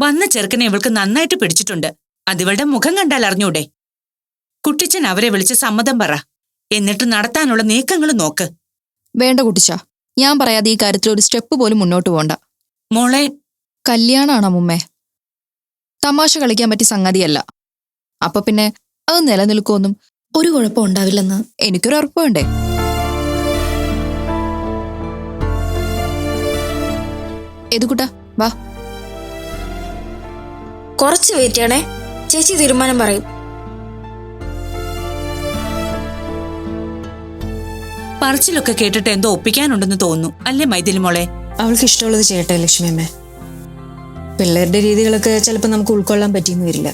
വന്ന ചെറുക്കനെ ഇവൾക്ക് നന്നായിട്ട് പിടിച്ചിട്ടുണ്ട്. അതിവളുടെ മുഖം കണ്ടാൽ അറിഞ്ഞൂടെ? കുട്ടിച്ചൻ അവരെ വിളിച്ച് സമ്മതം പറ. എന്നിട്ട് നടത്താനുള്ള നീക്കങ്ങൾ നോക്ക്. വേണ്ട കുട്ടിച്ച. ഞാൻ പറയാതെ ഈ കാര്യത്തിൽ ഒരു സ്റ്റെപ്പ് പോലും മുന്നോട്ട് പോണ്ട. മോളെ. കല്യാണാണോ മുമ്മേ? തമാശ കളിക്കാൻ പറ്റിയ സംഗതിയല്ല. അപ്പൊ പിന്നെ അത് നിലനിൽക്കുമെന്നും ഒരു കുഴപ്പം ഉണ്ടാവില്ലെന്ന്. എനിക്കൊരു ഉറപ്പുണ്ടേ വേണ്ടേ? ഏതുകുട്ടാ വാ. കുറച്ച് വെയിറ്റ് ചെയ്യണേ ചേച്ചി തീരുമാനം പറയും. പറച്ചിലൊക്കെ കേട്ടിട്ട് എന്തോ ഒപ്പിക്കാനുണ്ടെന്ന് തോന്നുന്നു. അല്ലേ മൈഥിലി മോളെ? അവൾക്ക് ഇഷ്ടമുള്ളത് ചെയ്യട്ടെ ലക്ഷ്മിയമ്മേ പിള്ളേരുടെ രീതികളൊക്കെ ചിലപ്പോൾ നമുക്ക് ഉൾക്കൊള്ളാൻ പറ്റിയെന്ന് വരില്ല.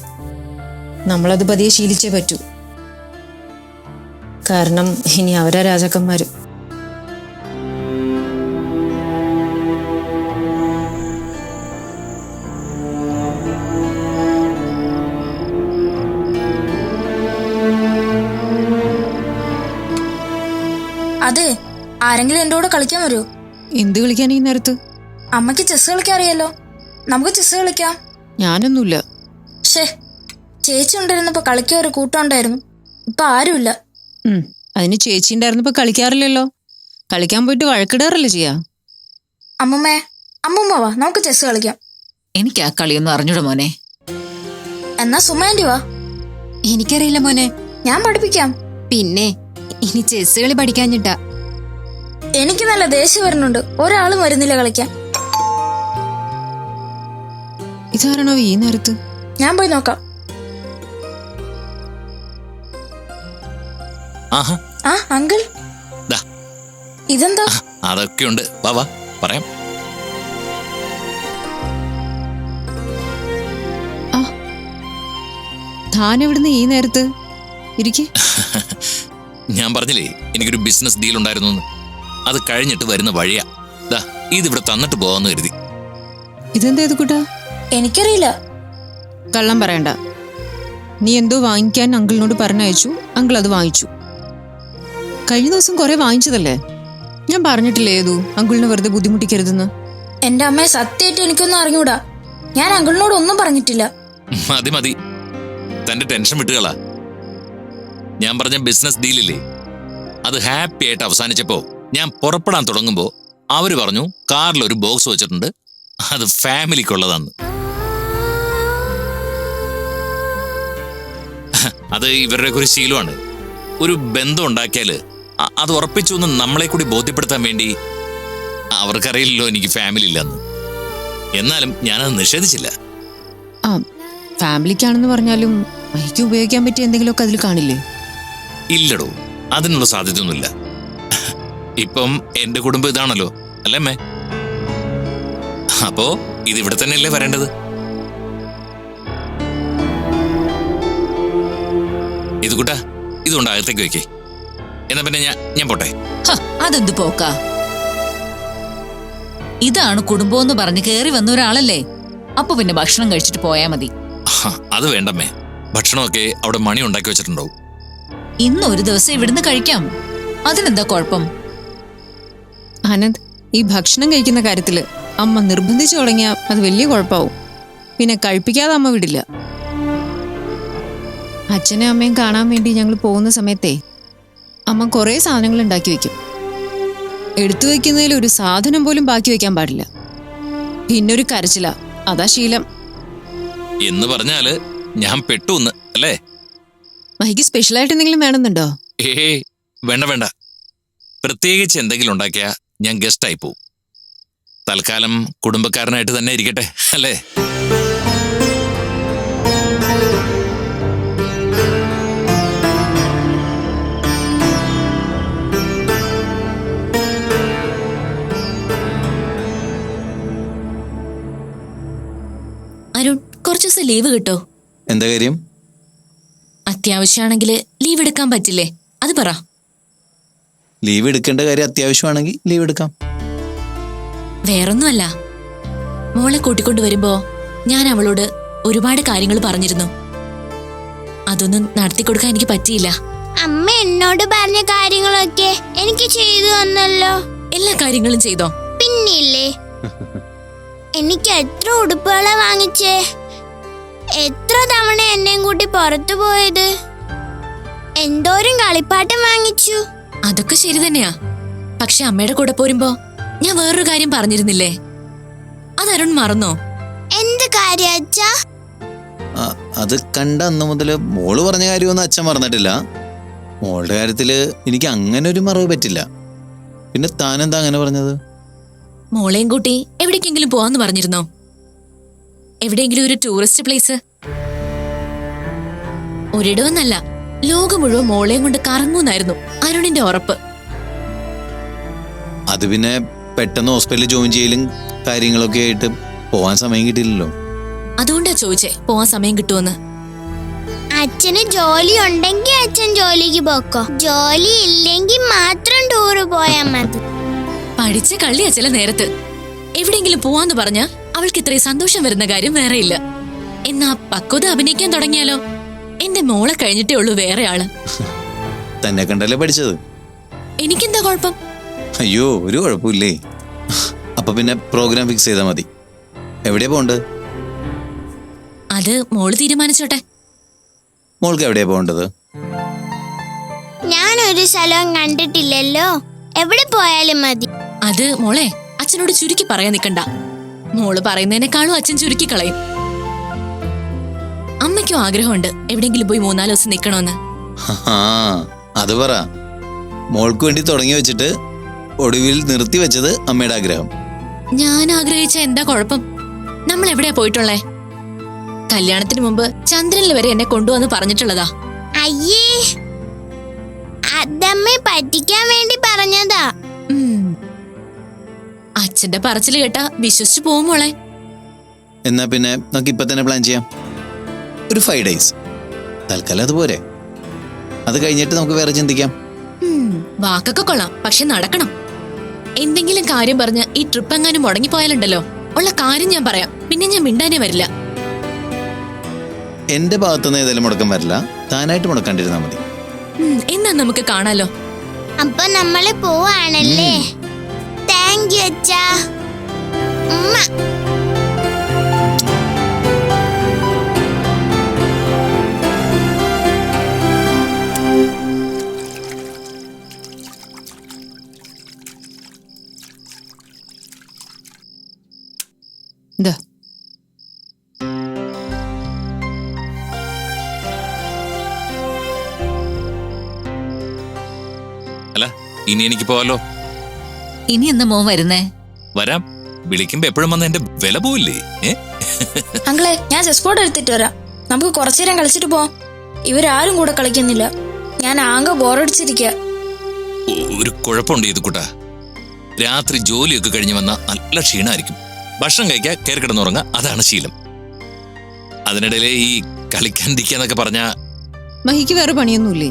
നമ്മളത് പതിയെ ശീലിച്ചേ പറ്റൂ. കാരണം ഇനി അവരാ രാജാക്കന്മാര്. അതെ ആരെങ്കിലും എന്റെ കൂടെ കളിക്കാൻ വരൂ എന്ത് കളിക്കാൻ ഈ നേരത്ത്? അമ്മയ്ക്ക് ചെസ് കളിക്കാൻ അറിയാലോ. നമുക്ക് ചെസ് കളിക്കാം. ഞാനൊന്നുമില്ല. ഷേ ചേച്ചി ഉണ്ടായിരുന്നപ്പോ കളിക്കാൻ ഒരു കൂട്ടം ഉണ്ടായിരുന്നു. ഇപ്പൊ ആരുമില്ല. ഉം, അതിന് ചേച്ചി ഉണ്ടായിരുന്നപ്പോ കളിക്കാറില്ലല്ലോ. കളിക്കാൻ പോയിട്ട് വഴക്കിടാറല്ലേ ചെയ്യാ? അമ്മമ്മേ അമ്മമ്മ വാ നമുക്ക് ചെസ് കളിക്കാം. എനിക്ക് ആ കളിയൊന്നും അറിഞ്ഞൂടാ മോനെ. എന്നാ സുമാന്റി വാ. എനിക്കറിയില്ല മോനെ. ഞാൻ പഠിപ്പിക്കാം. പിന്നെ ഇനി ചെസ് കളി പഠിക്കാഞ്ഞിട്ടാ. എനിക്ക് നല്ല ദേഷ്യം വരുന്നുണ്ട്. ഒരാളും വരുന്നില്ല കളിക്കാൻ. ഇതാരണോ ഈ നേരത്ത്? ഞാൻ പോയി നോക്കാം. ആഹാ. ആ അങ്കിൾ. ദാ. ഇതെന്താ? അതൊക്കെയുണ്ട്. വാ വാ പറയാം. താൻ എവിടുന്ന് ഈ നേരത്ത്? ഇരിക്കെ. ഞാൻ പറഞ്ഞില്ലേ എനിക്കൊരു ബിസിനസ് ഡീൽ ഉണ്ടായിരുന്നു അത് കഴിഞ്ഞിട്ട് വരുന്ന വഴിയാ. ദാ ഇതിവിടെ തന്നിട്ട് പോവാന്ന് കരുതി. ഇതെന്താ കൂട്ടാ? എനിക്കറിയില്ല. കള്ളം പറയണ്ട. നീ എന്തോ വാങ്ങിക്കാൻ അങ്കിളിനോട് പറഞ്ഞയച്ചു അങ്കിൾ അത് വാങ്ങിച്ചു. കഴിഞ്ഞ ദിവസം കുറെ വാങ്ങിച്ചതല്ലേ? ഞാൻ പറഞ്ഞിട്ടില്ലേ ഏതു? അങ്കിളിനെ വെറുതെ ബുദ്ധിമുട്ടിക്കരുതെന്ന്. എന്റെ അമ്മയെ സത്യമായിട്ട് എനിക്കൊന്നും അറിഞ്ഞൂടാ. ഞാൻ അങ്കിളിനോട് ഒന്നും പറഞ്ഞിട്ടില്ല. മതി മതി. തന്റെ ടെൻഷൻ വിട്ടുകളാ. ഞാൻ പറഞ്ഞ ബിസിനസ് ഡീലില്ലേ അത് ഹാപ്പി ആയിട്ട് അവസാനിച്ചപ്പോ ഞാൻ പുറപ്പെടാൻ തുടങ്ങുമ്പോൾ അവർ പറഞ്ഞു കാറിൽ ഒരു ബോക്സ് വെച്ചിട്ടുണ്ട്. അത് ഫാമിലിക്കുള്ളതാണ് അത് ഇവരുടെ ഒരു ശീലമാണ്. ഒരു ബന്ധം ഉണ്ടാക്കിയാൽ അത് ഉറപ്പിച്ചു എന്ന് നമ്മളെ കൂടി ബോധ്യപ്പെടുത്താൻ വേണ്ടി അവർക്കറിയില്ലല്ലോ എനിക്ക് ഫാമിലി ഇല്ലെന്ന്. എന്നാലും ഞാനത് നിഷേധിച്ചില്ല. ആ ഫാമിലിക്കാണെന്ന് പറഞ്ഞാലും എനിക്ക് ഉപയോഗിക്കാൻ പറ്റിയ എന്തെങ്കിലുമൊക്കെ അതിൽ കാണില്ലേ? ഇല്ലടോ അതിനുള്ള സാധ്യതയൊന്നുമില്ല. ഇപ്പം എന്റെ കുടുംബം ഇതാണല്ലോ അല്ലേ അമ്മേ? അപ്പോ ഇത് ഇവിടെ തന്നെയല്ലേ വരേണ്ടത്? ഇത് കൂട്ടാ ഇതുകൊണ്ട് അകത്തേക്ക് വെക്കേ എന്നാ പിന്നെ ഞാൻ ഞാൻ പോട്ടെ. അതെന്ത് പോക്ക? ഇതാണ് കുടുംബം എന്ന് പറഞ്ഞ് കേറി വന്ന ഒരാളല്ലേ? അപ്പൊ പിന്നെ ഭക്ഷണം കഴിച്ചിട്ട് പോയാ മതി. അത് വേണ്ടമ്മേ. ഭക്ഷണമൊക്കെ അവിടെ മണി ഉണ്ടാക്കി വെച്ചിട്ടുണ്ടാവും. ഇന്ന് ഒരു ദിവസം ഇവിടുന്ന് കഴിക്കാം. അതിനെന്താ കുഴപ്പം? ആനന്ദ് ഈ ഭക്ഷണം കഴിക്കുന്ന കാര്യത്തിൽ അമ്മ നിർബന്ധിച്ചു തുടങ്ങിയാൽ അത് വലിയ കുഴപ്പമാവും പിന്നെ കഴിപ്പിക്കാതെ അമ്മ വിടില്ല. അച്ഛനെ അമ്മയും കാണാൻ വേണ്ടി ഞങ്ങൾ പോകുന്ന സമയത്തെ അമ്മ കുറേ സാധനങ്ങൾ ഉണ്ടാക്കി വെക്കും. എടുത്തു വെക്കുന്നതിൽ ഒരു സാധനം പോലും ബാക്കി വെക്കാൻ പാടില്ല. പിന്നൊരു കരച്ചില. അതാ ശീലം. എന്ന് പറഞ്ഞാൽ ഞാൻ പെട്ടു അല്ലേ? മഹിക്ക് സ്പെഷ്യലായിട്ട് എന്തെങ്കിലും വേണമെന്നുണ്ടോ? ഏ വേണ്ട വേണ്ട. പ്രത്യേകിച്ച് എന്തെങ്കിലും ഉണ്ടാക്കിയ ഞാൻ ഗസ്റ്റ് ആയി പോവും. തൽക്കാലം കുടുംബക്കാരനായിട്ട് തന്നെ ഇരിക്കട്ടെ അല്ലേ? അരുൺ കുറച്ചു ദിവസം ലീവ് കിട്ടോ? എന്താ കാര്യം? അത്യാവശ്യമാണെങ്കിൽ ലീവ് എടുക്കാൻ പറ്റില്ലേ? അത് പറ. ലീവ് എടുക്കേണ്ട കാര്യം അത്യാവശ്യമാണെങ്കിൽ ലീവ് എടുക്കാം. വേറൊന്നുമല്ല. മോളെ കൂട്ടിക്കൊണ്ട് വരുമ്പോ ഞാൻ അവളോട് ഒരുപാട് കാര്യങ്ങൾ പറഞ്ഞിരുന്നു. അതൊന്നും നടത്തി കൊടുക്കാൻ എനിക്ക് പറ്റിയില്ല. അമ്മ എന്നോട് പറഞ്ഞ കാര്യങ്ങളൊക്കെ എനിക്ക് ചെയ്തു തന്നല്ലോ. എല്ലാ കാര്യങ്ങളും ചെയ്തോ? പിന്നില്ലേ? എനിക്ക് എത്ര ഉടുപ്പുകളെ വാങ്ങിച്ചേ? എത്ര തവണ എന്നെയും കൂട്ടി പുറത്തു പോയത്? എന്തോരും കളിപ്പാട്ടം വാങ്ങിച്ചു? അതൊക്കെ ശരി തന്നെയാ. പക്ഷെ അമ്മയുടെ കൂടെ പോരുമ്പോ ഞാൻ വേറൊരു കാര്യം പറഞ്ഞിരുന്നില്ലേ? അത് അരുൺ മറന്നോ? എന്ത് കാര്യം അച്ഛാ? ആ, അത് കണ്ട അന്ന് മുതൽ മോൾ പറഞ്ഞ കാര്യമൊന്നും അച്ഛൻ മറന്നിട്ടില്ല. മോളുടെ കാര്യത്തിൽ എനിക്ക് അങ്ങനെ ഒരു മറവ് പറ്റില്ല. പിന്നെ താനെന്താ അങ്ങനെ പറഞ്ഞത്? മോളെയും കൂട്ടി എവിടേക്കെങ്കിലും പോവാന്ന് പറഞ്ഞിരുന്നോ? എവിടെയെങ്കിലും ഒരു ടൂറിസ്റ്റ് പ്ലേസ് ഒരിടമെന്നല്ല ലോകം മുഴുവൻ മോളെയും കൊണ്ട് കറങ്ങൂന്നായിരുന്നു അരുണിന്റെ ഉറപ്പ്. അത് പിന്നെ പെട്ടെന്ന് ഹോസ്പിറ്റലിൽ ജോയിൻ ചെയ്യലും കാര്യങ്ങളൊക്കെ ആയിട്ട് പോവാൻ സമയം കിട്ടിയില്ലല്ലോ. അതുകൊണ്ടാ ചോദിച്ചേ പോവാൻ സമയം കിട്ടുമെന്ന് അച്ഛന് ജോലി ഉണ്ടെങ്കിൽ അച്ഛൻ ജോലിക്ക് പോക്കോ. ജോലി ഇല്ലെങ്കിൽ മാത്രം ടൂറ് പോയാൽ മതി. പഠിച്ച കള്ളിയാ ചില നേരത്ത്. എവിടെയെങ്കിലും പോവാന്ന് പറഞ്ഞ അവൾക്ക് ഇത്രയും സന്തോഷം വരുന്ന കാര്യം വേറെ ഇല്ല എന്നാ പക്വത അഭിനയിക്കാൻ തുടങ്ങിയാലോ? എന്റെ മോളെ കഴിഞ്ഞിട്ടേ ഉള്ളൂ വേറെ ആൾ. തന്നെ കണ്ടല്ലേ പഠിച്ചത്? എനിക്കെന്താ കുഴപ്പം? അയ്യോ ഒരു കുഴപ്പമില്ലേ? അപ്പൊ പിന്നെ പ്രോഗ്രാം ഫിക്സ് ചെയ്താൽ മതി. എവിടെ പോണ്ട് അത് മോൾ തീരുമാനിച്ചോട്ടെ. മോൾക്ക് എവിടെയാ പോകേണ്ടത്? ഒരു സ്ഥലവും കണ്ടിട്ടില്ലല്ലോ. എവിടെ പോയാലും മതി. അത് മോളെ അച്ഛനോട് ചുരുക്കി പറയാൻ നിക്കണ്ട. മോൾ പറയുന്നതിനേക്കാളും അച്ഛൻ ചുരുക്കി കളയും. അമ്മയ്ക്കും ആഗ്രഹമുണ്ട് എവിടെങ്കിലും പോയി മൂന്നാൽ ദിവസം നിക്കണോന്ന്. അത് പറ. മോൾക്ക് വേണ്ടി തുടങ്ങി വെച്ചിട്ട് ഒടുവിൽ നിർത്തി വെച്ചത് അമ്മയുടെ ആഗ്രഹം. ഞാൻ ആഗ്രഹിച്ച എന്താ കുഴപ്പം? നമ്മൾ എവിടെയാ പോയിട്ടുള്ളേ? കല്യാണത്തിന് മുമ്പ് ചന്ദ്രനിൽ വരെ എന്നെ കൊണ്ടുവന്ന് പറഞ്ഞിട്ടുള്ളതാ. അയ്യേ പറ്റിക്കാൻ വേണ്ടി പറഞ്ഞതാ. അച്ഛന്റെ പറച്ചിൽ കേട്ടാ വിശ്വസിച്ചു പോവും മോളെ. എന്നാ പിന്നെ നമുക്ക് ഇപ്പൊ തന്നെ പ്ലാൻ ചെയ്യാം. ഒരു ഫൈവ് ഡേയ്സ് തൽക്കാലം അതുപോരെ അത് കഴിഞ്ഞിട്ട് നമുക്ക് വേറെ ചിന്തിക്കാം. വാക്കൊക്കെ കൊള്ളാം. പക്ഷെ നടക്കണം. എന്തെങ്കിലും കാര്യം പറഞ്ഞ ഈ ട്രിപ്പ് എങ്ങാനും മുടങ്ങിപ്പോയാലുണ്ടല്ലോ. ഉള്ള കാര്യം ഞാൻ പറയാം. പിന്നെ ഞാൻ മിണ്ടാനേ വരില്ല. എന്റെ ഭാഗത്തുനിന്ന് ഏതായാലും മുടക്കം വരില്ല. താനായിട്ട് മുടക്കാണ്ടിരുന്നാ മതി. ഉം, എന്നാ നമുക്ക് കാണാലോ. അപ്പൊ നമ്മൾ പോവാണല്ലേ? താങ്ക് യു അച്ഛാ ഉമ്മ ഇതാ അല്ല ഇനി എനിക്ക് പോവാലോ ഇനി എന്ന് മോൻ വരുന്നേ? വരാം. വിളിക്കുമ്പോ എപ്പോഴും വന്ന എന്റെ വില പോവില്ലേ? ഏ? അങ്കിളെ ഞാൻ ചെസ് ബോർഡ് എടുത്തിട്ട് വരാം. നമുക്ക് കുറച്ചു നേരം കളിച്ചിട്ട് പോവാം. ഇവരാരും കൂടെ കളിക്കുന്നില്ല. ഞാൻ ആകെ ബോറടിച്ചിരിക്കുക ഒ- ഒരു കുഴപ്പമുണ്ട് ഇത് കൂട്ടാ രാത്രി ജോലിയൊക്കെ കഴിഞ്ഞ് വന്ന നല്ല ക്ഷീണമായിരിക്കും ഭക്ഷണം കഴിക്കാൻ കയറി കിടന്നുറങ്ങുക അതാണ് ശീലം. അതിനിടയിലെ ഈ കളിക്കാണ്ടിരിക്കാന്നൊക്കെ പറഞ്ഞാ മഹിക്ക് വേറെ പണിയൊന്നുമില്ലേ?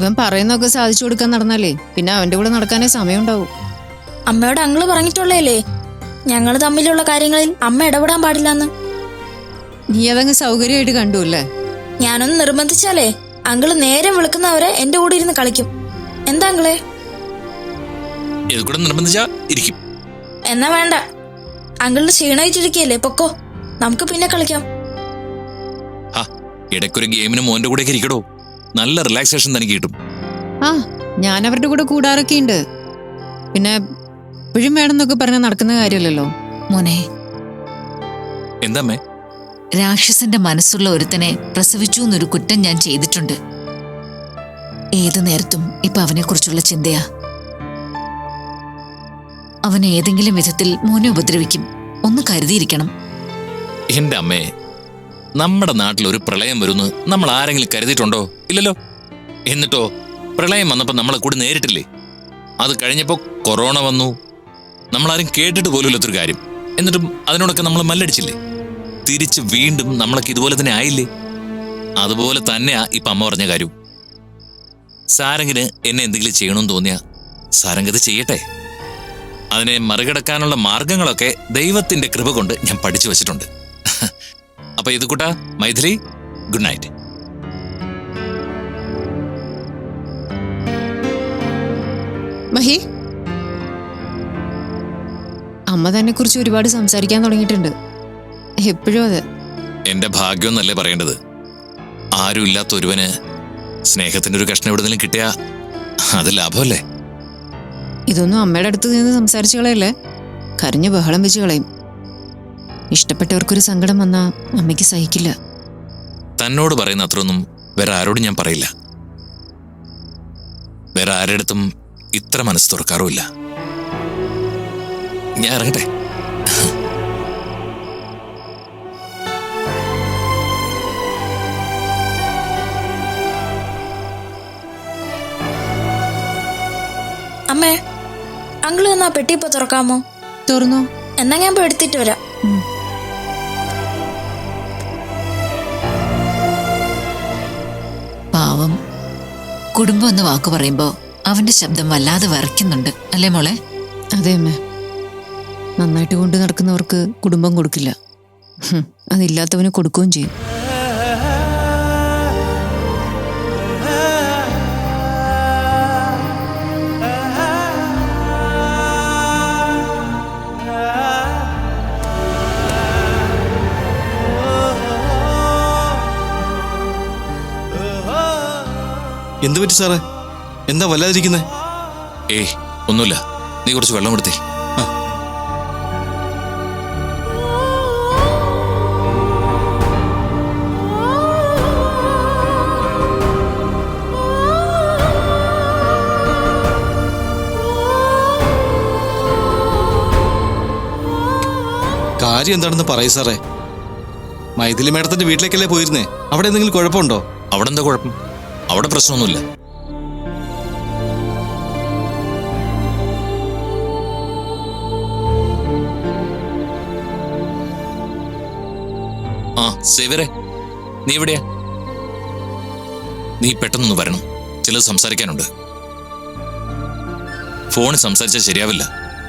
ഇവൻ പറയുന്നൊക്കെ സാധിച്ചു കൊടുക്കാൻ നടന്നാലേ പിന്നെ അവന്റെ കൂടെ നടക്കാനേ സമയമുണ്ടാവും. അമ്മയോട് അങ്ങൾ പറഞ്ഞിട്ടുള്ളേ ഞങ്ങൾ തമ്മിലുള്ള കാര്യങ്ങളിൽ അമ്മ ഇടപെടാൻ പാടില്ലെന്ന്. നീ അതങ്ങ് സൗകര്യമായിട്ട് കണ്ടുല്ലേ? ഞാനൊന്ന് നിർബന്ധിച്ചാലേ അങ്കിൾ നേരം വിളിക്കുന്നവരെ എന്റെ കൂടെ ഇരുന്ന് കളിക്കും. എന്താ അങ്കിളെ? ഇത് കൂടെ നിർബന്ധിച്ചാ ഇരിക്കും. എന്നാ വേണ്ട. അങ്കിളിന് ക്ഷീണായിട്ടിരിക്കല്ലേ പൊക്കോ. നമുക്ക് പിന്നെ കളിക്കാം. ആ ഇടയ്ക്കൊരു ഗെയിമിന് മോന്റെ കൂടെ ഇരിക്കടോ. നല്ല റിലാക്സേഷൻ തനിക്ക് കിട്ടും. ആ ഞാൻ അവരുടെ കൂടെ കൂടാറൊക്കെ ഉണ്ട്. പിന്നെ എപ്പോഴും വേണമെന്നൊക്കെ പറഞ്ഞാൽ നടക്കുന്ന കാര്യമല്ലല്ലോ. മോനെ എന്താമ്മേ? രാക്ഷസന്റെ മനസ്സുള്ള ഒരുത്തനെ പ്രസവിച്ചു എന്നൊരു കുറ്റം ഞാൻ ചെയ്തിട്ടുണ്ട്. ഏതു നേരത്തും ഇപ്പൊ അവനെക്കുറിച്ചുള്ള ചിന്തയാ. അവൻ ഏതെങ്കിലും വിധത്തിൽ മോനെ ഉപദ്രവിക്കും. ഒന്ന് കരുതിയിരിക്കണം. എന്റെ അമ്മേ നമ്മുടെ നാട്ടിൽ ഒരു പ്രളയം വരുന്നു. നമ്മൾ ആരെങ്കിലും കരുതിയിട്ടുണ്ടോ? ഇല്ലല്ലോ. എന്നിട്ടോ പ്രളയം വന്നപ്പോൾ നമ്മളെ കൂടി നേരിട്ടില്ലേ? അത് കഴിഞ്ഞപ്പോൾ കൊറോണ വന്നു. നമ്മളാരും കേട്ടിട്ട് പോലും ഇല്ലാത്തൊരു കാര്യം. എന്നിട്ടും അതിനോടൊക്കെ നമ്മൾ മല്ലടിച്ചില്ലേ? തിരിച്ച് വീണ്ടും നമ്മളൊക്കെ ഇതുപോലെ തന്നെ ആയില്ലേ? അതുപോലെ തന്നെയാ ഇപ്പം അമ്മ പറഞ്ഞ കാര്യം. സാരംഗിന് എന്നെ എന്തെങ്കിലും ചെയ്യണമെന്ന് തോന്നിയാ സാരംഗത് ചെയ്യട്ടെ. അതിനെ മറികടക്കാനുള്ള മാർഗങ്ങളൊക്കെ ദൈവത്തിന്റെ കൃപ കൊണ്ട് ഞാൻ പഠിച്ചു വച്ചിട്ടുണ്ട്. അപ്പൊ ഇത് കൂട്ടാ മൈഥിലി ഗുഡ് നൈറ്റ്. മഹി. അമ്മ തന്നെ കുറിച്ച് ഒരുപാട് സംസാരിക്കാൻ തുടങ്ങിയിട്ടുണ്ട്. എപ്പോഴും അത്. എന്റെ ഭാഗ്യം എന്നല്ലേ പറയേണ്ടത്? ആരും ഇല്ലാത്ത ഒരുവന് സ്നേഹത്തിന്റെ ഒരു കഷ്ണം എവിടെന്നെങ്കിലും കിട്ടിയാ അത് ലാഭമല്ലേ? ഇതൊന്നും അമ്മയുടെ അടുത്ത് നിന്ന് സംസാരിച്ചു കളയല്ലേ? കരഞ്ഞ് ബഹളം വെച്ച് കളയും. ഇഷ്ടപ്പെട്ടവർക്കൊരു സങ്കടം വന്നാ അമ്മയ്ക്ക് സഹിക്കില്ല. തന്നോട് പറയുന്ന അത്രയൊന്നും വേറെ ആരോടും ഞാൻ പറയില്ല. വേറെ ആരുടെടുത്തും ഇത്ര മനസ്സ് തുറക്കാറുമില്ല. ഞാൻ ഇറങ്ങട്ടെ? അമ്മേ വന്നാ പെട്ടി ഇപ്പൊ തുറക്കാമോ? തുറന്നു? എന്നാ ഞാൻ പോയി എടുത്തിട്ട് വരാം. കുടുംബം എന്ന് വാക്ക് പറയുമ്പോ അവന്റെ ശബ്ദം വല്ലാതെ വിറയ്ക്കുന്നുണ്ട്. അല്ലേ മോളെ? അതെ അമ്മ. നന്നായിട്ട് കൊണ്ട് നടക്കുന്നവർക്ക് കുടുംബം കൊടുക്കില്ല. അതില്ലാത്തവന് കൊടുക്കുകയും ചെയ്യും. എന്ത് പറ്റി സാറേ? എന്താ വല്ലാതിരിക്കുന്നേ? ഏയ് ഒന്നുമില്ല. നീ കുറച്ച് വെള്ളം എടുത്തേ കാര്യം എന്താണെന്ന് പറയൂ സാറേ. മൈഥിലി മേഡത്തിന്റെ വീട്ടിലേക്കല്ലേ പോയിരുന്നേ? അവിടെ എന്തെങ്കിലും കുഴപ്പമുണ്ടോ? അവിടെ എന്താ കുഴപ്പം? അവിടെ പ്രശ്നമൊന്നുമില്ല. ആ സേവരെ നീ എവിടെയാ? നീ പെട്ടെന്നൊന്ന് വരണം. ചിലത് സംസാരിക്കാനുണ്ട്. ഫോണിൽ സംസാരിച്ചാൽ ശരിയാവില്ല.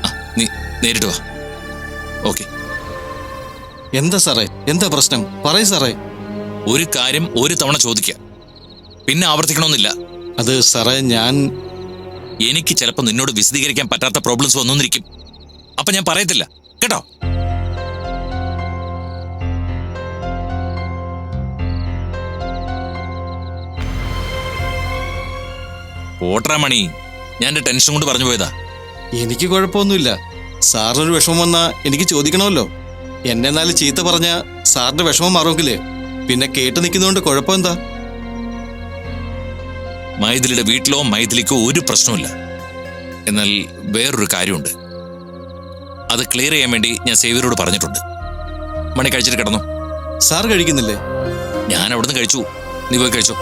ആ നീ നേരിട്ട് വാ. ഓക്കെ. എന്താ സാറേ? എന്താ പ്രശ്നം? പറയൂ സാറേ. ഒരു കാര്യം ഒരു തവണ ചോദിക്കുക പിന്നെ ആവർത്തിക്കണമെന്നില്ല. അത് സാറേ ഞാൻ എനിക്ക് ചിലപ്പോൾ നിന്നോട് വിശദീകരിക്കാൻ പറ്റാത്ത പ്രോബ്ലംസ് വന്നിരിക്കും അപ്പൊ ഞാൻ പറയത്തില്ല. കേട്ടോ? ഓട്ടറാ മണി. ഞാൻ എന്റെ ടെൻഷൻ കൊണ്ട് പറഞ്ഞു പോയതാ. എനിക്ക് കുഴപ്പമൊന്നുമില്ല. സാറിനൊരു വിഷമം വന്നാ എനിക്ക് ചോദിക്കണമല്ലോ. എന്നെ എന്നാലും ചീത്ത പറഞ്ഞ സാറിന്റെ വിഷമം മാറുമെങ്കിലേ. പിന്നെ കേട്ട് നിൽക്കുന്നതുകൊണ്ട് കുഴപ്പമെന്താ? മൈഥിലിയുടെ വീട്ടിലോ മൈഥിലിക്കോ ഒരു പ്രശ്നമില്ല എന്നാൽ വേറൊരു കാര്യമുണ്ട്. അത് ക്ലിയർ ചെയ്യാൻ വേണ്ടി ഞാൻ സേവിയറോട് പറഞ്ഞിട്ടുണ്ട്. മണി കഴിച്ചിട്ട് കിടന്നു. സാർ കഴിക്കുന്നില്ലേ? ഞാൻ അവിടുന്ന് കഴിച്ചു. നീ പോയി കഴിച്ചു.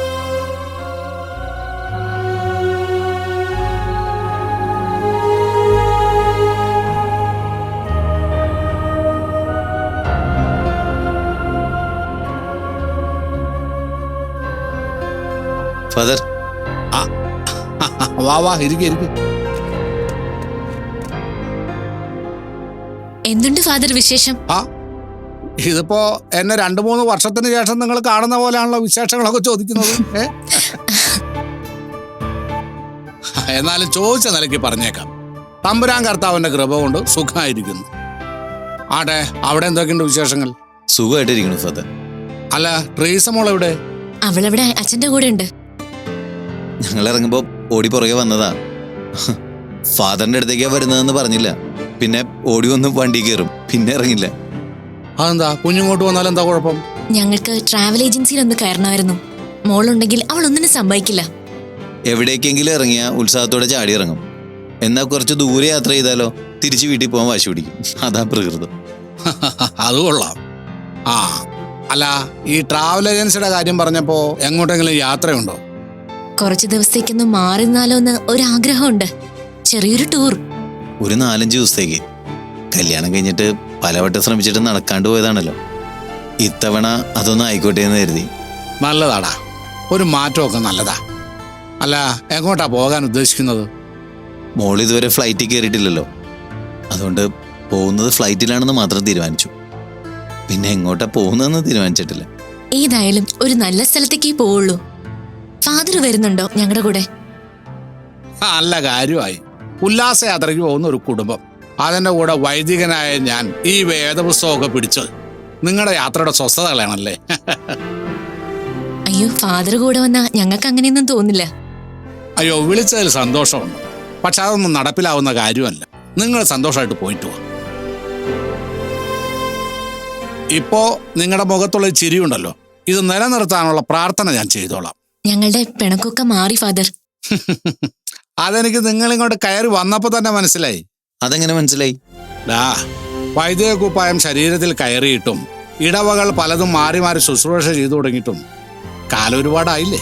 ഫാദർ വാ വാ ഇരിക്കെ ഇരിക്കെ. എന്തുണ്ട് ഫാദർ വിശേഷം? ആ ഇതിപ്പോ എന്നെ രണ്ടു മൂന്ന് വർഷത്തിന് ശേഷം നിങ്ങൾ കാണുന്ന പോലെയാണല്ലോ വിശേഷങ്ങളൊക്കെ ചോദിക്കുന്നത് ഏ? എന്നാലും ചോദിച്ച നിലയ്ക്ക് പറഞ്ഞേക്കാം. തമ്പുരാൻ കർത്താവിന്റെ കൃപ കൊണ്ട് സുഖമായിരിക്കുന്നു. ആട്ടെ അവിടെ എന്തൊക്കെയുണ്ട് വിശേഷങ്ങൾ? സുഖമായിട്ടിരിക്കുന്നു ഫാദർ. അല്ല ട്രീസമോൾ എവിടെ അവളവിടെ അച്ഛന്റെ കൂടെ ഉണ്ട് ഞങ്ങൾ ഇറങ്ങുമ്പോ ഓടി പുറകെ വന്നതാ. ഫാദറിന്റെ അടുത്തേക്കാ വരുന്നതെന്ന് പറഞ്ഞില്ല. പിന്നെ ഓടി വന്ന് വണ്ടി കയറും. പിന്നെ ഇറങ്ങില്ല. അതെന്താ? കുഞ്ഞിങ്ങോട്ട് വന്നാൽ എന്താ കുഴപ്പം? ഞങ്ങൾക്ക് ട്രാവൽ ഏജൻസിയിൽ ഒന്ന് കയറണമായിരുന്നു. മോളുണ്ടെങ്കിൽ അവൾ ഒന്നിനും സംഭവിക്കില്ല എവിടേക്കെങ്കിലും ഇറങ്ങിയ ഉത്സാഹത്തോടെ ചാടി ഇറങ്ങും. എന്നാ കുറച്ച് ദൂരെ യാത്ര ചെയ്താലോ? തിരിച്ചു വീട്ടിൽ പോകാൻ വാശി പിടിക്കും. അതാ പ്രകൃതം. അത് കൊള്ളാം. ആ അല്ല ഈ ട്രാവൽ ഏജൻസിയുടെ കാര്യം പറഞ്ഞപ്പോ എങ്ങോട്ടെങ്കിലും യാത്രയുണ്ടോ? കുറച്ച് ദിവസത്തേക്കൊന്ന് മാറി നിന്നാലോ എന്ന് ഒരാഗ്രഹമുണ്ട്. ചെറിയൊരു ടൂർ ഒരു നാലഞ്ച് ദിവസത്തേക്ക്. കല്യാണം കഴിഞ്ഞിട്ട് പലവട്ടം ശ്രമിച്ചിട്ട് നടക്കാണ്ട് പോയതാണല്ലോ. ഇത്തവണ അതൊന്നും ആയിക്കോട്ടെ എന്ന് കരുതി. നല്ലതാടാ. ഒരു മാറ്റമൊക്കെ നല്ലതാ. അല്ല എങ്ങോട്ടാ പോകാൻ ഉദ്ദേശിക്കുന്നത്? മോൾ ഇതുവരെ ഫ്ലൈറ്റിൽ കയറിയിട്ടില്ലല്ലോ. അതുകൊണ്ട് പോകുന്നത് ഫ്ലൈറ്റിലാണെന്ന് മാത്രം തീരുമാനിച്ചു. പിന്നെ എങ്ങോട്ടാ പോകുന്നതെന്ന് തീരുമാനിച്ചിട്ടില്ല. ഏതായാലും ഒരു നല്ല സ്ഥലത്തേക്കേ പോവുള്ളൂ. ഫാദർ വരുന്നുണ്ടോ ഞങ്ങളുടെ കൂടെ? നല്ല കാര്യമായി. ഉല്ലാസയാത്രയ്ക്ക് പോകുന്ന ഒരു കുടുംബം. അതിന്റെ കൂടെ വൈദികനായ ഞാൻ ഈ വേദപുസ്തകമൊക്കെ പിടിച്ച് നിങ്ങളുടെ യാത്രയുടെ സ്വസ്ഥതകളാണല്ലേ? അയ്യോ ഫാദർ കൂടെ വന്നാ ഞങ്ങൾക്ക് അങ്ങനെയൊന്നും തോന്നില്ല. അയ്യോ വിളിച്ചതിൽ സന്തോഷമുണ്ട്. പക്ഷെ അതൊന്നും നടപ്പിലാവുന്ന കാര്യമല്ല. നിങ്ങൾ സന്തോഷമായിട്ട് പോയിട്ട് വാ. ഇപ്പോ നിങ്ങളുടെ മുഖത്തുള്ള ചിരിയുണ്ടല്ലോ. ഇത് നിലനിർത്താനുള്ള പ്രാർത്ഥന ഞാൻ ചെയ്തോളാം. ഞങ്ങളുടെ പിണക്കൊക്കെ മാറി ഫാദർ. അതെനിക്ക് നിങ്ങളിങ്ങോട്ട് കയറി വന്നപ്പോ തന്നെ മനസ്സിലായി. അതെങ്ങനെ മനസ്സിലായി? ഡാ വൈദ്യുത കുപ്പായം ശരീരത്തിൽ കയറിയിട്ടും ഇടവകൾ പലതും മാറി മാറി ശുശ്രൂഷ ചെയ്തു തുടങ്ങിയിട്ടും കാലം ഒരുപാടായില്ലേ?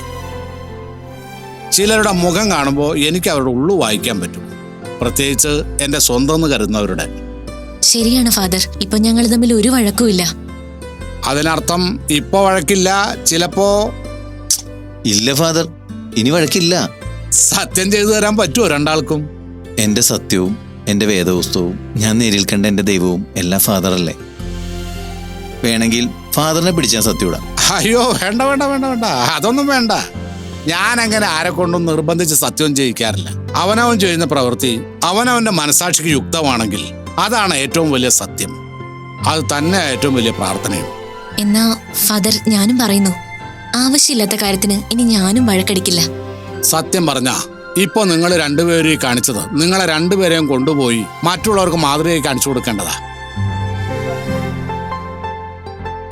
ചിലരുടെ മുഖം കാണുമ്പോൾ എനിക്ക് അവരുടെ ഉള്ളു വായിക്കാൻ പറ്റും. പ്രത്യേകിച്ച് എന്റെ സ്വന്തം എന്ന് കരുതുന്നവരുടെ. ശരിയാണ് ഫാദർ. ഇപ്പൊ ഞങ്ങൾ തമ്മിൽ ഒരു വഴക്കുമില്ല. അതിനർത്ഥം ഇപ്പൊ വഴക്കില്ല ചിലപ്പോ ഇല്ല ഫാദർ. ഇനി വഴക്കില്ല. സത്യം ചെയ്തു തരാൻ പറ്റുമോ രണ്ടാൾക്കും? എന്റെ സത്യവും എന്റെ വേദപുസ്തകവും ഞാൻ നേരിൽ കണ്ട എന്റെ ദൈവവും എല്ലാം ഫാദറല്ലേ വേണമെങ്കിൽ ഫാദറിനെ പിടിച്ചാൽ സത്യവിടാം അയ്യോ വേണ്ട വേണ്ട വേണ്ട വേണ്ട. അതൊന്നും വേണ്ട. ഞാൻ അങ്ങനെ ആരെ കൊണ്ടും നിർബന്ധിച്ച് സത്യം ചെയ്യിക്കാറില്ല. അവനവൻ ചെയ്യുന്ന പ്രവൃത്തി അവനവന്റെ മനസാക്ഷിക്ക് യുക്തമാണെങ്കിൽ അതാണ് ഏറ്റവും വലിയ സത്യം. അത് തന്നെ ഏറ്റവും വലിയ പ്രാർത്ഥനയും എന്നാ ഫാദർ ഞാനും പറയുന്നു. ആവശ്യമില്ലാത്ത കാര്യത്തിന് ഇനി ഞാനും വഴക്കടിക്കില്ല. സത്യം പറഞ്ഞ ഇപ്പൊ നിങ്ങൾ രണ്ടുപേരെ കാണിച്ചത് നിങ്ങളെ രണ്ടുപേരെയും കൊണ്ടുപോയി മറ്റുള്ളവർക്ക് മാതൃകയായി കാണിച്ചു കൊടുക്കേണ്ടതാ.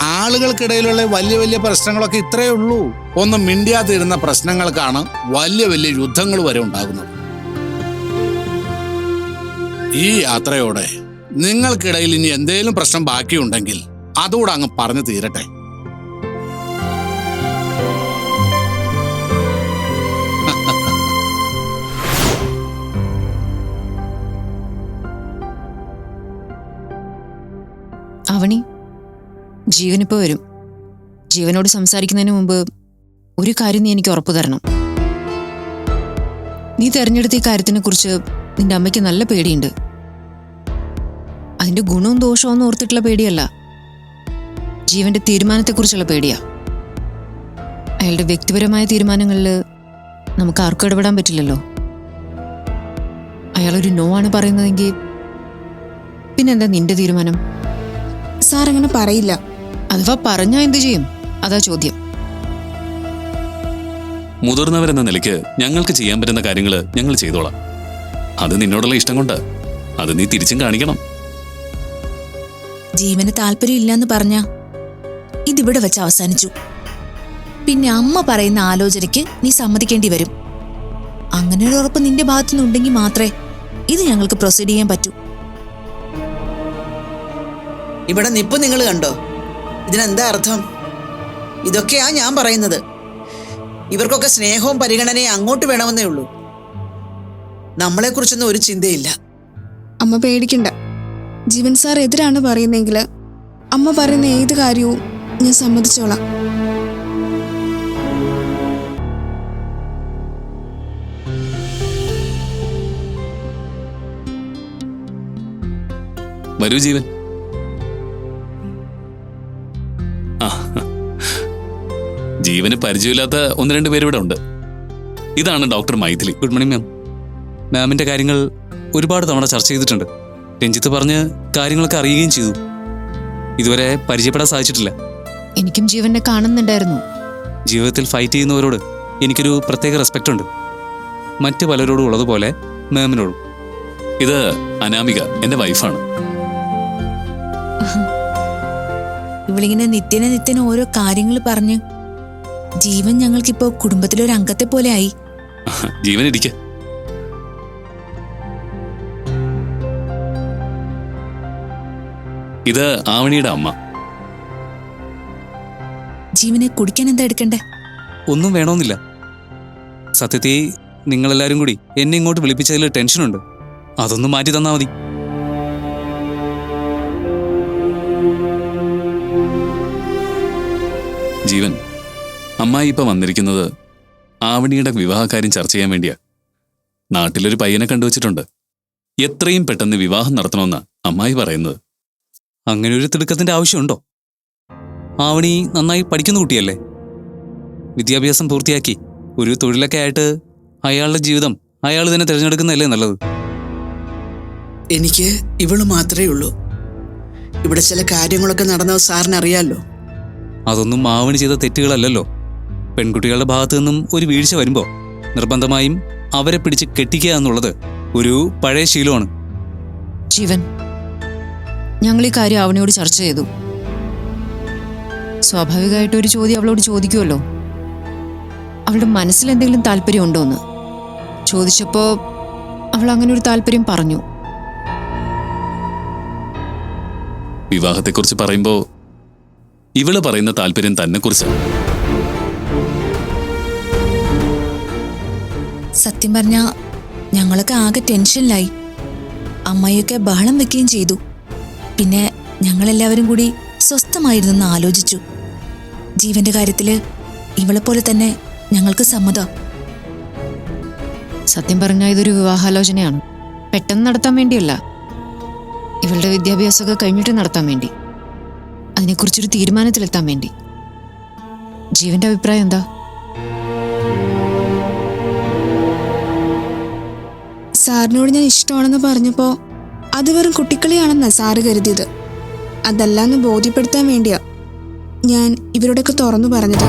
ആളുകൾക്കിടയിലുള്ള വലിയ വലിയ പ്രശ്നങ്ങളൊക്കെ ഇത്രയേ ഉള്ളൂ. ഒന്നും മിണ്ടിയാതിരുന്ന പ്രശ്നങ്ങൾക്കാണ് വലിയ വലിയ യുദ്ധങ്ങൾ വരെ ഉണ്ടാകുന്നത്. ഈ യാത്രയോടെ നിങ്ങൾക്കിടയിൽ ഇനി എന്തേലും പ്രശ്നം ബാക്കിയുണ്ടെങ്കിൽ അതുകൂടെ അങ്ങ് പറഞ്ഞു തീരട്ടെ. അവണി ജീവനിപ്പോ വരും. ജീവനോട് സംസാരിക്കുന്നതിന് മുമ്പ് ഒരു കാര്യം നീ എനിക്ക് ഉറപ്പു തരണം. നീ തെരഞ്ഞെടുത്ത ഈ കാര്യത്തിനെ കുറിച്ച് നിന്റെ അമ്മയ്ക്ക് നല്ല പേടിയുണ്ട്. അതിന്റെ ഗുണവും ദോഷവും ഒന്നും ഓർത്തിട്ടുള്ള പേടിയല്ല. ജീവന്റെ തീരുമാനത്തെക്കുറിച്ചുള്ള പേടിയാ. അയാളുടെ വ്യക്തിപരമായ തീരുമാനങ്ങളിൽ നമുക്ക് ആർക്കും ഇടപെടാൻ പറ്റില്ലല്ലോ. അയാളൊരു നോ ആണ് പറയുന്നതെങ്കിൽ പിന്നെന്താ നിന്റെ തീരുമാനം? സാർ അങ്ങനെ പറയില്ല. അഥവാ പറഞ്ഞാ എന്ത് ചെയ്യും? അതാ ചോദ്യം. മുതിർന്നവരെന്ന നിലയ്ക്ക് ഞങ്ങൾക്ക് ചെയ്യാൻ പറ്റുന്ന കാര്യങ്ങൾ ഞങ്ങൾ ചെയ്തോളാം. അത് നിന്നോടുള്ള ഇഷ്ടം കൊണ്ട്. അത് നീ തിരിച്ചും കാണിക്കണം. ജീവന് താല്പര്യമില്ലെന്ന് പറഞ്ഞ? ഇതിവിടെ വെച്ച് അവസാനിച്ചു. പിന്നെ അമ്മ പറയുന്ന ആലോചനയ്ക്ക് നീ സമ്മതിക്കേണ്ടി വരും. അങ്ങനെ ഒരു ഉറപ്പ് നിന്റെ ഭാഗത്തുനിന്നുണ്ടെങ്കിൽ മാത്രമേ ഇത് ഞങ്ങൾക്ക് പ്രൊസീഡ് ചെയ്യാൻ പറ്റൂ. ഇവിടെ നിപ്പ് നിങ്ങൾ കണ്ടോ? ഇതിനെന്താ അർത്ഥം? ഇതൊക്കെയാ ഞാൻ പറയുന്നത്. ഇവർക്കൊക്കെ സ്നേഹവും പരിഗണനയും അങ്ങോട്ട് വേണമെന്നേ ഉള്ളൂ. നമ്മളെക്കുറിച്ചൊന്നും ഒരു ചിന്തയില്ല. അമ്മ പേടിക്കണ്ട. ജീവൻ സാർ എതിരാണ് പറയുന്നെങ്കിൽ അമ്മ പറയുന്ന ഏത് കാര്യവും ഞാൻ സമ്മതിച്ചോളാം. വരൂ ജീവൻ. ജീവന് പരിചയമില്ലാത്ത ഒന്ന് രണ്ട് പേര് ഇവിടെ ഉണ്ട്. ഇതാണ് doctor Maithili. Good morning ma'am. മാമിന്റെ കാര്യങ്ങൾ ഒരുപാട് തവണ ചർച്ച ചെയ്തിട്ടുണ്ട്. രഞ്ജിത്ത് പറഞ്ഞ് കാര്യങ്ങളൊക്കെ അറിയുകയും ചെയ്തു. ഇതുവരെ പരിചയപ്പെടാൻ സാധിച്ചിട്ടില്ല. എനിക്കും ജീവനെ കാണുന്നുണ്ടായിരുന്നു. ജീവിതത്തിൽ ഫൈറ്റ് ചെയ്യുന്നവരോട് എനിക്കൊരു പ്രത്യേക റെസ്പെക്റ്റ് ഉണ്ട്. മറ്റു പലരോടും ഉള്ളതുപോലെ മാമിനോടും. ഇത് അനാമിക എന്റെ വൈഫാണ് ഇവളിങ്ങനെ നിത്യനെ നിത്യനെ ഓരോ കാര്യങ്ങൾ പറഞ്ഞ് ജീവൻ ഞങ്ങൾക്കിപ്പോ കുടുംബത്തിലൊരു അംഗത്തെ പോലെ ആയി ജീവൻ ഇരിക്ക ഇത് ആവണിയുടെ അമ്മ. ജീവനെ കുടിക്കാൻ എന്താ എടുക്കണ്ടേ? ഒന്നും വേണമെന്നില്ല സത്യത്തെ നിങ്ങളെല്ലാരും കൂടി എന്നെ ഇങ്ങോട്ട് വിളിപ്പിച്ചതിൽ ടെൻഷനുണ്ട്. അതൊന്നും മാറ്റി തന്നാ മതി. ജീവൻ അമ്മായി ഇപ്പൊ വന്നിരിക്കുന്നത് ആവണിയുടെ വിവാഹകാര്യം ചർച്ച ചെയ്യാൻ വേണ്ടിയാ. നാട്ടിലൊരു പയ്യനെ കണ്ടുവച്ചിട്ടുണ്ട്. എത്രയും പെട്ടെന്ന് വിവാഹം നടത്തണമെന്നാ അമ്മായി പറയുന്നത്. അങ്ങനെ ഒരു തിടുക്കത്തിന്റെ ആവശ്യമുണ്ടോ? ആവണി നന്നായി പഠിക്കുന്ന കുട്ടിയല്ലേ? വിദ്യാഭ്യാസം പൂർത്തിയാക്കി ഒരു തൊഴിലൊക്കെ ആയിട്ട് അയാളുടെ ജീവിതം അയാൾ തന്നെ തിരഞ്ഞെടുക്കുന്നതല്ലേ നല്ലത്? എനിക്ക് ഇവൾ മാത്രമേ ഉള്ളൂ. ഇവിടെ ചില കാര്യങ്ങളൊക്കെ നടന്നത് സാറിന് അറിയാലോ അതൊന്നും മാവണി ചെയ്ത തെറ്റുകളല്ലല്ലോ. പെൺകുട്ടികളുടെ ഭാഗത്തു നിന്നും ഒരു വീഴ്ച വരുമ്പോൾ നിർബന്ധമായും അവരെ പിടിച്ച് കെട്ടിക്കുക എന്നുള്ളത് ഒരു പഴയ ശീലമാണ്. ജീവൻ ഞങ്ങൾ ഈ കാര്യം അവനോട് ചർച്ച ചെയ്തു. സ്വാഭാവികമായിട്ട് ഒരു ചോദ്യം അവളോട് ചോദിക്കുമല്ലോ അവളുടെ മനസ്സിൽ എന്തെങ്കിലും താല്പര്യം ഉണ്ടോ എന്ന്. ചോദിച്ചപ്പോ അവൾ അങ്ങനെ ഒരു താല്പര്യം പറഞ്ഞു. വിവാഹത്തെക്കുറിച്ച് പറയുമ്പോൾ ഇവൾ പറയുന്ന താല്പര്യം തന്നെക്കുറിച്ച് സത്യം പറഞ്ഞ ഞങ്ങളൊക്കെ ആകെ ടെൻഷനിലായി. അമ്മയൊക്കെ ബഹളം വെക്കുകയും ചെയ്തു. പിന്നെ ഞങ്ങളെല്ലാവരും കൂടി സ്വസ്ഥമായിരുന്നെന്ന് ആലോചിച്ചു. ജീവന്റെ കാര്യത്തിൽ ഇവളെപ്പോലെ തന്നെ ഞങ്ങൾക്ക് സമ്മതം. സത്യം പറഞ്ഞാൽ ഇതൊരു വിവാഹാലോചനയാണ്. പെട്ടെന്ന് നടത്താൻ വേണ്ടിയല്ല. ഇവളുടെ വിദ്യാഭ്യാസമൊക്കെ കഴിഞ്ഞിട്ട് നടത്താൻ വേണ്ടി. അതിനെക്കുറിച്ചൊരു തീരുമാനത്തിലെത്താൻ വേണ്ടി. ജീവന്റെ അഭിപ്രായം എന്താ? സാറിനോട് ഞാൻ ഇഷ്ടമാണെന്ന് പറഞ്ഞപ്പോൾ അത് വെറും കുട്ടിക്കളിയാണെന്നാ സാറ് കരുതിയത്. അതല്ലാന്ന് ബോധ്യപ്പെടുത്താൻ വേണ്ടിയാ ഞാൻ ഇവരോടൊക്കെ തുറന്നു പറഞ്ഞത്.